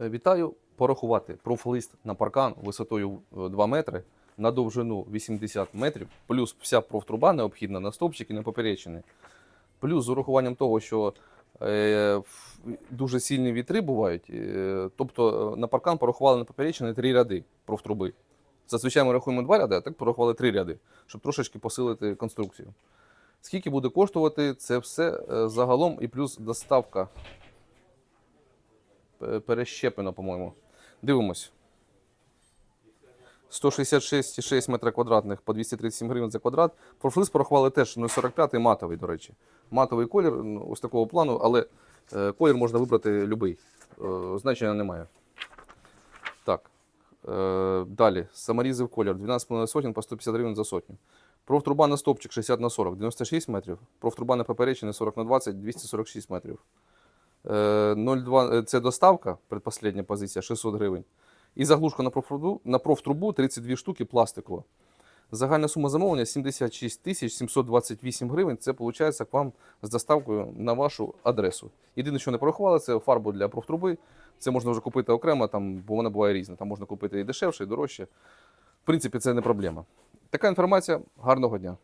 Е, Вітаю! Порахувати профлист на паркан висотою е, 2 метри на довжину 80 метрів, плюс вся профтруба необхідна на стовпчик і на поперечини. Плюс з урахуванням того, що е, дуже сильні вітри бувають, е, тобто е, на паркан порахували на поперечини три ряди профтруби. Зазвичай ми рахуємо два ряди, а так порахували три ряди, щоб трошечки посилити конструкцію. Скільки буде коштувати це все е, загалом і плюс доставка перещеплено, по-моєму. Дивимось. 166,6 метра квадратних по 237 гривень за квадрат. Профлис порахували теж 0,45 матовий, до речі. Матовий колір ну, ось такого плану, але е, колір можна вибрати будь-який. Е, значення немає. Так. Е, далі. Саморізив колір 12,5 сотень по 150 гривень за сотню. Профтруба на стопчик 60 на 40, 96 метрів. Профтруба на поперечини 40 на 20, 246 метрів. Е, 0,2 е, це доставка, предпоследня позиція 600 гривень. І заглушка на профтрубу, на профтрубу 32 штуки пластикова. Загальна сума замовлення 76 тисяч 728 гривень. Це виходить к вам з доставкою на вашу адресу. Єдине, що не порахували, це фарбу для профтруби. Це можна вже купити окремо, там, бо вона буває різна. Там можна купити і дешевше, і дорожче. В принципі, це не проблема. Така інформація. Гарного дня.